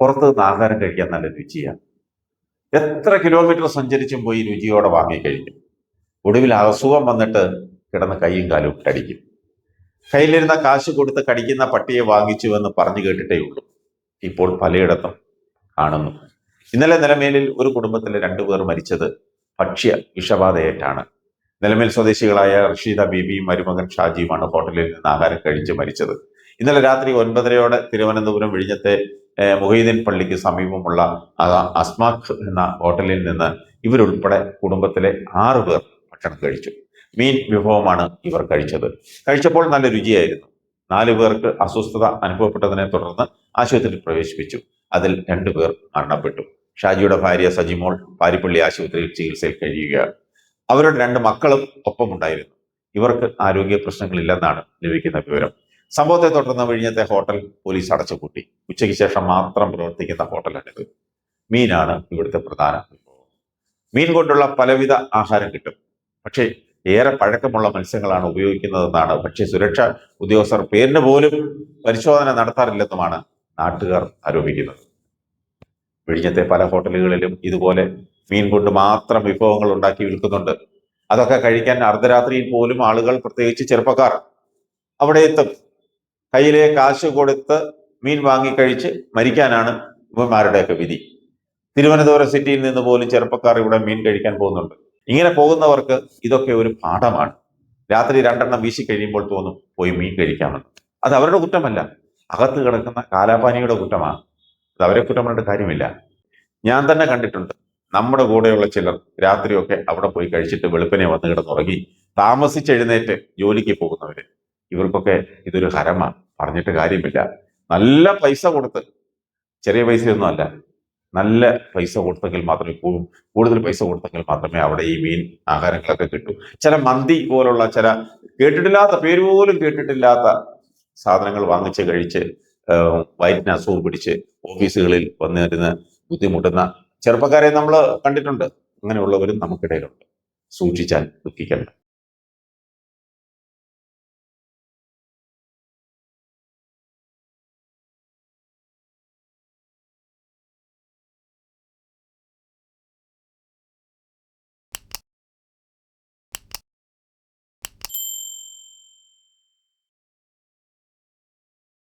പുറത്ത് നിന്ന് ആഹാരം കഴിക്കാൻ നല്ല രുചിയാണ് എത്ര കിലോമീറ്റർ സഞ്ചരിച്ചും പോയി രുചിയോടെ വാങ്ങിക്കഴിക്കും ഒടുവിൽ അസുഖം വന്നിട്ട് കിടന്ന് കൈയും കാലും കടിക്കും കയ്യിലിരുന്ന കാശ് കൊടുത്ത് കടിക്കുന്ന പട്ടിയെ വാങ്ങിച്ചു എന്ന് പറഞ്ഞു കേട്ടിട്ടേ ഉള്ളൂ. ഇപ്പോൾ പലയിടത്തും കാണുന്നു. ഇന്നലെ നിലമേലിൽ ഒരു കുടുംബത്തിലെ രണ്ടുപേർ മരിച്ചത് ഭക്ഷ്യ വിഷബാധയേറ്റാണ്. നിലമേൽ സ്വദേശികളായ റഷീദ ബീബിയും മരുമകൻ ഷാജിയുമാണ് ഹോട്ടലിൽ നിന്ന് ആഹാരം കഴിച്ച് മരിച്ചത്. ഇന്നലെ രാത്രി ഒൻപതരയോടെ തിരുവനന്തപുരം വിഴിഞ്ഞത്തെ മുഹീദ്ദീൻ പള്ളിക്ക് സമീപമുള്ള അസ്മാഖ് എന്ന ഹോട്ടലിൽ നിന്ന് ഇവരുൾപ്പെടെ കുടുംബത്തിലെ ആറ് പേർ ഭക്ഷണം കഴിച്ചു. മീൻ വിഭവമാണ് ഇവർ കഴിച്ചത്. കഴിച്ചപ്പോൾ നല്ല രുചിയായിരുന്നു. നാലു പേർക്ക് അസ്വസ്ഥത അനുഭവപ്പെട്ടതിനെ തുടർന്ന് ആശുപത്രിയിൽ പ്രവേശിപ്പിച്ചു. അതിൽ രണ്ടുപേർ മരണപ്പെട്ടു. ഷാജിയുടെ ഭാര്യ സജിമോൾ പാരിപ്പള്ളി ആശുപത്രിയിൽ ചികിത്സയിൽ കഴിയുകയാണ്. അവരുടെ രണ്ട് മക്കളും ഒപ്പമുണ്ടായിരുന്നു. ഇവർക്ക് ആരോഗ്യ പ്രശ്നങ്ങളില്ലെന്നാണ് ലഭിക്കുന്ന വിവരം. സംഭവത്തെ തുടർന്ന് വിഴിഞ്ഞത്തെ ഹോട്ടൽ പോലീസ് അടച്ചുപൂട്ടി. ഉച്ചയ്ക്ക് ശേഷം മാത്രം പ്രവർത്തിക്കുന്ന ഹോട്ടലാണിത്. മീനാണ് ഇവിടുത്തെ പ്രധാന വിഭവം. മീൻ കൊണ്ടുള്ള പലവിധ ആഹാരം കിട്ടും. പക്ഷേ ഏറെ പഴക്കമുള്ള മത്സ്യങ്ങളാണ് ഉപയോഗിക്കുന്നതെന്നാണ്. പക്ഷേ സുരക്ഷാ ഉദ്യോഗസ്ഥർ പേരിന് പോലും പരിശോധന നടത്താറില്ലെന്നുമാണ് നാട്ടുകാർ ആരോപിക്കുന്നത്. വിഴിഞ്ഞത്തെ പല ഹോട്ടലുകളിലും ഇതുപോലെ മീൻ കൊണ്ട് മാത്രം വിഭവങ്ങൾ ഉണ്ടാക്കി വിൽക്കുന്നുണ്ട്. അതൊക്കെ കഴിക്കാൻ അർദ്ധരാത്രിയിൽ പോലും ആളുകൾ പ്രത്യേകിച്ച് ചെറുപ്പക്കാർ അവിടെ എത്തും കയ്യിലെ കാശ് കൊടുത്ത് മീൻ വാങ്ങിക്കഴിച്ച് മരിക്കാനാണ് ഇവന്മാരുടെയൊക്കെ വിധി. തിരുവനന്തപുരം സിറ്റിയിൽ നിന്ന് പോലും ചെറുപ്പക്കാർ ഇവിടെ മീൻ കഴിക്കാൻ പോകുന്നുണ്ട്. ഇങ്ങനെ പോകുന്നവർക്ക് ഇതൊക്കെ ഒരു പാഠമാണ്. രാത്രി രണ്ടെണ്ണം വീശി കഴിയുമ്പോൾ തോന്നും പോയി മീൻ കഴിക്കാമെന്ന്. അത് അവരുടെ കുറ്റമല്ല. അകത്ത് കിടക്കുന്ന കാലാപാനിയുടെ കുറ്റമാണ്. അത് അവരെ കുറ്റം പറഞ്ഞിട്ട് കാര്യമില്ല. ഞാൻ തന്നെ കണ്ടിട്ടുണ്ട്. നമ്മുടെ കൂടെയുള്ള ചിലർ രാത്രിയൊക്കെ അവിടെ പോയി കഴിച്ചിട്ട് വെളുപ്പിനെ വന്ന് കിടന്നുറങ്ങി താമസിച്ചെഴുന്നേറ്റ് ജോലിക്ക് പോകുന്നവര്. ഇവർക്കൊക്കെ ഇതൊരു ഹരമാണ്. പറഞ്ഞിട്ട് കാര്യമില്ല. നല്ല പൈസ കൊടുത്ത് ചെറിയ പൈസയൊന്നും അല്ല നല്ല പൈസ കൊടുത്തെങ്കിൽ മാത്രമേ കൂടുതൽ പൈസ കൊടുത്തെങ്കിൽ മാത്രമേ അവിടെ ഈ മീൻ ആഹാരങ്ങളൊക്കെ കിട്ടൂ. ചില മന്തി പോലുള്ള ചില കേട്ടിട്ടില്ലാത്ത പേര് പോലും കേട്ടിട്ടില്ലാത്ത സാധനങ്ങൾ വാങ്ങിച്ച് കഴിച്ച് വയറ്റിന് അസുഖം പിടിച്ച് ഓഫീസുകളിൽ വന്നിരുന്ന് ബുദ്ധിമുട്ടുന്ന ചെറുപ്പക്കാരെ നമ്മൾ കണ്ടിട്ടുണ്ട്. അങ്ങനെയുള്ളവരും നമുക്കിടയിലുണ്ട്. സൂക്ഷിച്ചാൽ ദുഃഖിക്കണ്ട.